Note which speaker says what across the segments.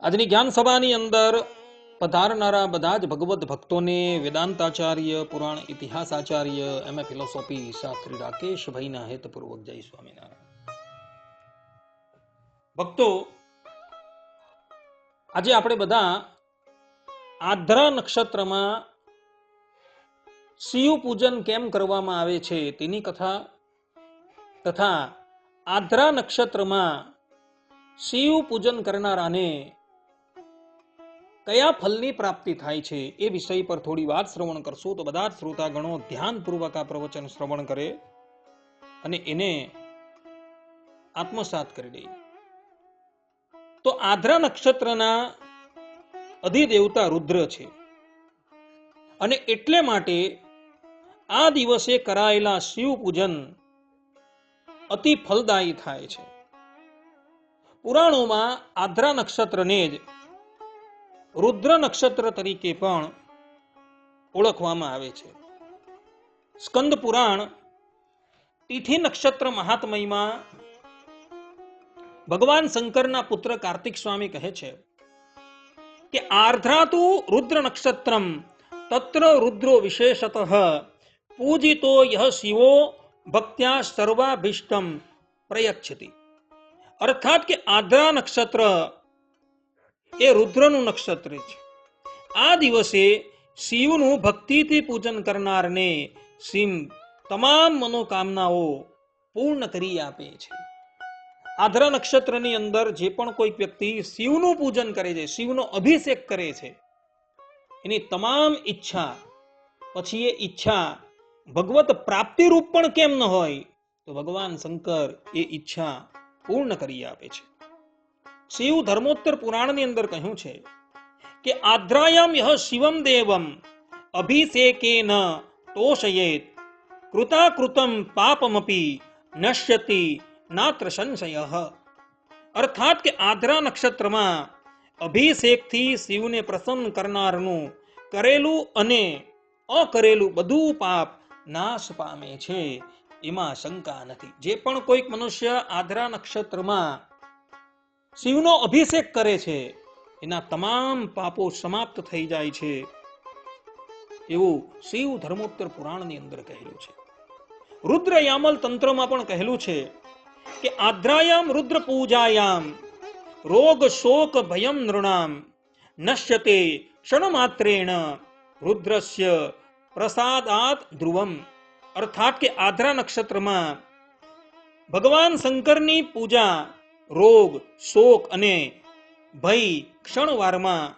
Speaker 1: આજની જ્ઞાન સભાની અંદર પધારનારા બધા જ ભગવત ભક્તોને વેદાંતાચાર્ય, પુરાણ ઇતિહાસ આચાર્ય એમ એ ફિલોસોફી શાસ્ત્રી રાકેશભાઈના હેતપૂર્વક જય સ્વામિનારાયણ. ભક્તો, આજે આપણે બધા આદ્રા નક્ષત્રમાં શિવ પૂજન કેમ કરવામાં આવે છે તેની કથા તથા આદ્રા નક્ષત્રમાં શિવ પૂજન કરનારાને કયા ફલની પ્રાપ્તિ થાય છે એ વિષય પર થોડી વાત શ્રવણ કરશું તો બધા જ શ્રોતાગણો ધ્યાનપૂર્વક આ પ્રવચન શ્રવણ કરે અને એને આત્મસાત કરી દે. તો આદ્રા નક્ષત્રના અધિદેવતા રુદ્ર છે. અને એટલે માટે આ દિવસે કરાયેલા શિવ પૂજન અતિ ફલદાયી થાય છે. પુરાણોમાં આદ્રા નક્ષત્રને જ રુદ્ર નક્ષત્ર તરીકે પણ ઓળખવામાં આવે છે. સ્કંદ પુરાણ તિથિ નક્ષત્ર મહાત્મયમાં ભગવાન શંકરના પુત્ર કાર્તિક સ્વામી કહે છે કે આર્ધ્રાતુ રુદ્ર નક્ષત્રમ તત્ર રુદ્રો વિશેષત પૂજિતો યહ શિવો ભક્ત્યા સર્વાભિષ્ટમ પ્રયચ્છતિ. અર્થાત કે આર્દ્રા નક્ષત્ર એ રુદ્રનું નક્ષત્ર છે. આ દિવસે શિવનું ભક્તિથી પૂજન કરનારને શિવ તમામ મનોકામનાઓ પૂર્ણ કરી આપે છે. આદ્રા નક્ષત્રની અંદર જે પણ કોઈ વ્યક્તિ શિવનું પૂજન કરે છે, શિવનો અભિષેક કરે છે, એની તમામ ઈચ્છા, પછી એ ઈચ્છા ભગવત પ્રાપ્તિ રૂપ પણ કેમ ન હોય, તો ભગવાન શંકર એ ઈચ્છા પૂર્ણ કરી આપે છે. શિવ ધર્મોત્તર પુરાણની અંદર કહ્યું છે કે આદ્રાયામ યહ શિવમ દેવમ અભિષેકેન તોષયેત, કૃતાકૃતમ પાપમપી નશ્યતિ નાત્ર સંશય. અર્થાત કે આદ્રા નક્ષત્રમાં અભિષેકથી શિવને પ્રસન્ન કરનારનું કરેલું અને અકરેલું બધું પાપ નાશ પામે છે. એમાં શંકા નથી. જે પણ કોઈક મનુષ્ય આદ્રા નક્ષત્રમાં શિવનો અભિષેક કરે છે. એના તમામ પાપો સમાપ્ત થઈ જાય છે. એવું શિવ ધર્મોત્તર પુરાણની અંદર કહેલું છે. રુદ્રયામલ તંત્રમાં પણ કહેલું છે કે આદ્રાયામ રુદ્ર પૂજાયામ રોગ શોક ભયમ નૃણામ, નશ્યતે ક્ષણમાત્રેણ, રુદ્રસ્ય પ્રસાદાત ધ્રુવમ. અર્થાત કે આદ્રા નક્ષત્રમાં ભગવાન શંકરની પૂજા રોગ, શોક અને ભય ક્ષણવારમાં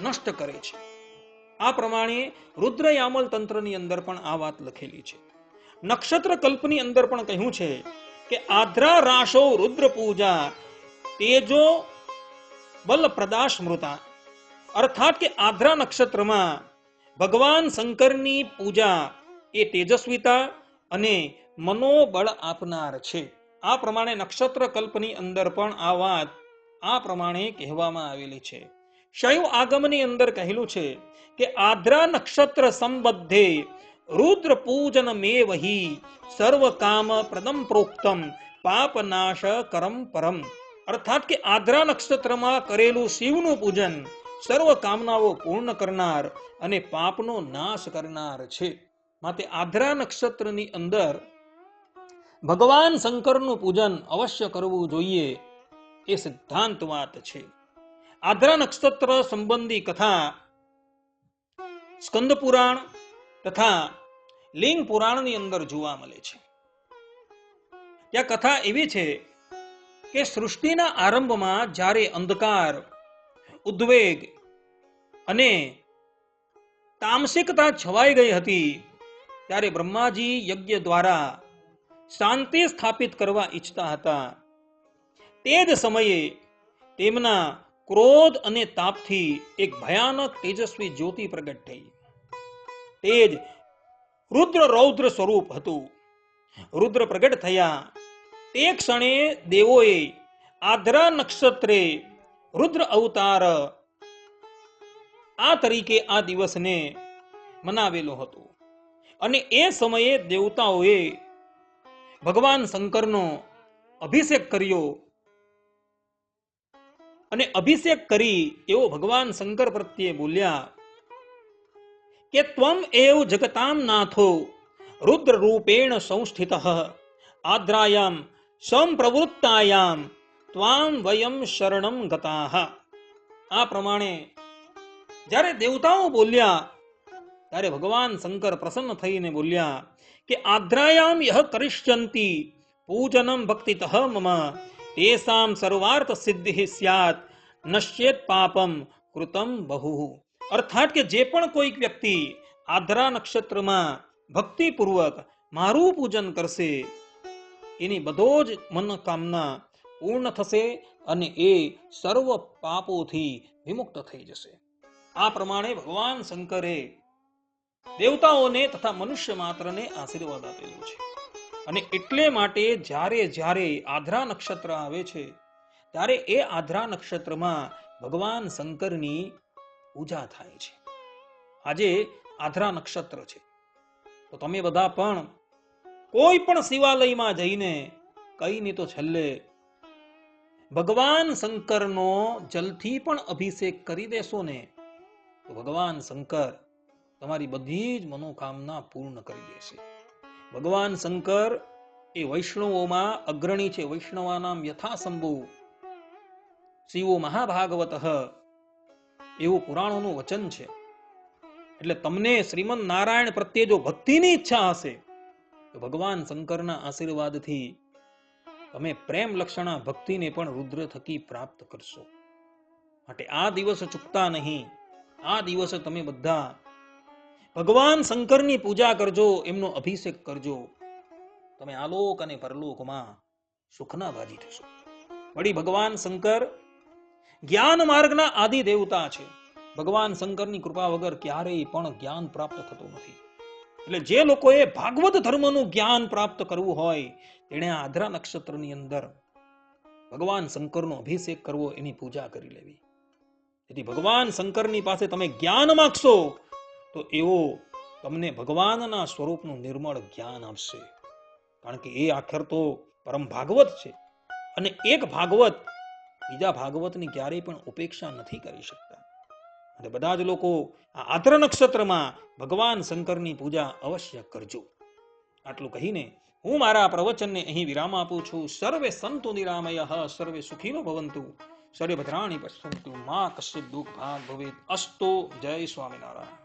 Speaker 1: નષ્ટ કરે છે. આ પ્રમાણે રુદ્રયામલ તંત્રની અંદર પણ આ વાત લખેલી છે. નક્ષત્ર કલ્પની અંદર પણ કહ્યું છે કે આદ્રા રાશો રુદ્ર પૂજા તેજો બલ પ્રદાશ સ્મૃતા અર્થાત કે આદ્રા નક્ષત્રમાં ભગવાન શંકરની પૂજા એ તેજસ્વીતા અને મનોબળ આપનાર છે. આ પ્રમાણે નક્ષત્ર કલ્પની અંદર પણ આ વાત આ પ્રમાણે કહેવામાં આવેલી છે. શયુ આગમની અંદર કહેલું છે કે આદ્રા નક્ષત્ર સંબદ્ધે રુદ્ર પૂજન મે વહી સર્વ કામ પ્રદમ પ્રોક્તમ પાપ નાશ કરમ પરમ. અર્થાત કે આદ્રા નક્ષત્રમાં કરેલું શિવનું પૂજન સર્વ કામનાઓ પૂર્ણ કરનાર અને પાપનો નાશ કરનાર છે. માટે આદ્રા નક્ષત્રની અંદર ભગવાન શંકરનું પૂજન અવશ્ય કરવું જોઈએ એ સિદ્ધાંત વાત છે. આદ્રા નક્ષત્ર સંબંધી કથા, સ્કંદ પુરાણ તથા લિંગ પુરાણની અંદર જોવા મળે છે. ત્યાં કથા એવી છે કે સૃષ્ટિના આરંભમાં જ્યારે અંધકાર, ઉદ્વેગ અને તામસિકતા છવાઈ ગઈ હતી, ત્યારે બ્રહ્માજી યજ્ઞ દ્વારા શાંતિ સ્થાપિત કરવા ઈચ્છતા હતા. તે જ સમયે તેમના ક્રોધ અને તાપથી એક ભયાનક તેજસ્વી જ્યોતિ પ્રગટ થઈ. તે જ રુદ્ર રૌદ્ર સ્વરૂપ હતું. રુદ્ર પ્રગટ થયા. તે ક્ષણે દેવોએ આદ્રા નક્ષત્રે રુદ્ર અવતાર આ તરીકે આ દિવસને મનાવેલો હતો. અને એ સમયે દેવતાઓએ ભગવાન શંકરનો અભિષેક કર્યો અને અભિષેક કરી એવો ભગવાન શંકર પ્રત્યે બોલ્યા કે ત્વમ એવ જગતામ નાથો રુદ્ર રૂપેણ સંસ્થિત આદ્રાયામ સંપ્રવૃત્તાયામ ત્વામ વયમ શરણમ ગતા. આ પ્રમાણે જ્યારે દેવતાઓ બોલ્યા ત્યારે ભગવાન શંકર પ્રસન્ન થઈને બોલ્યા કે આદ્રાયામ યહ કરિષ્યંતિ, પૂજનમ ભક્તિતઃ મમ, તેસામ સર્વાર્થ સિદ્ધિ સ્યાત, નશ્યેત પાપમ કૃતમ બહુ. અર્થાત કે જે પણ કોઈક વ્યક્તિ આદ્રા નક્ષત્રમાં ભક્તિપૂર્વક મારું પૂજન કરશે, એની બધો જ મનોકામના પૂર્ણ થશે અને એ સર્વ પાપોથી વિમુક્ત થઈ જશે. આ પ્રમાણે ભગવાન શંકરે દેવતાઓને તથા મનુષ્ય માત્રને આશીર્વાદ આપેલો છે. અને એટલે માટે જ્યારે જ્યારે આધરા નક્ષત્ર આવે છે, ત્યારે એ આધરા નક્ષત્રમાં ભગવાન શંકરની પૂજા થાય છે. આજે આધરા નક્ષત્ર છે. તો તમે બધા પણ કોઈ પણ શિવાલયમાં જઈને કઈ નહીં તો છેલ્લે ભગવાન શંકરનો જલથી પણ અભિષેક કરી દેશો ને, તો ભગવાન શંકર તમારી બધી જ મનોકામના પૂર્ણ કરી દેશે ભગવાન શંકર એ વૈષ્ણવોમાં અગ્રણી છે. વૈષ્ણવાનામ યથાસંભુ શિવો મહાભાગવત. એવું પુરાણોનું વચન છે. એટલે તમને શ્રીમદ નારાયણ પ્રત્યે જો ભક્તિની ઈચ્છા હશે, તો ભગવાન શંકરના આશીર્વાદથી તમે પ્રેમ લક્ષણા ભક્તિને પણ રુદ્ર થકી પ્રાપ્ત કરશો. માટે આ દિવસ ચૂકતા નહીં. આ દિવસે તમે બધા ભગવાન શંકરની પૂજા કરજો, એમનો અભિષેક કરજો. તમે આલોક અને પરલોકમાં સુખના ભાજી થશો. વળી ભગવાન શંકર જ્ઞાન માર્ગના આદિ દેવતા છે. ભગવાન શંકરની કૃપા વગર ક્યારેય પણ જ્ઞાન પ્રાપ્ત થતું નથી. એટલે જે લોકોએ ભાગવત ધર્મનું જ્ઞાન પ્રાપ્ત કરવું હોય, તેણે આદ્રા નક્ષત્રની અંદર ભગવાન શંકરનો અભિષેક કરવો, એની પૂજા કરી લેવી. તેથી ભગવાન શંકરની પાસે તમે જ્ઞાન માગશો તો એવો તમને ભગવાનના સ્વરૂપનું નિર્મળ જ્ઞાન આપશે. કારણ કે એ આખર તો પરમ ભાગવત છે. અને એક ભાગવત બીજા ભાગવતની ક્યારેય પણ ઉપેક્ષા નથી કરી શકતા. અને બધા જ લોકો આ આત્ર નક્ષત્રમાં ભગવાન શંકરની પૂજા અવશ્ય કરજો. આટલું કહીને હું મારા પ્રવચનને અહીં વિરામ આપું છું. સર્વે સંતો નિરામય, સર્વે સુખીનો ભવંતુ. સર્વે ભદ્રાણી પશ્યંતુ. મા કશ્ય દુઃખ ભાગ ભવેત. અસ્તો જય સ્વામિનારાયણ.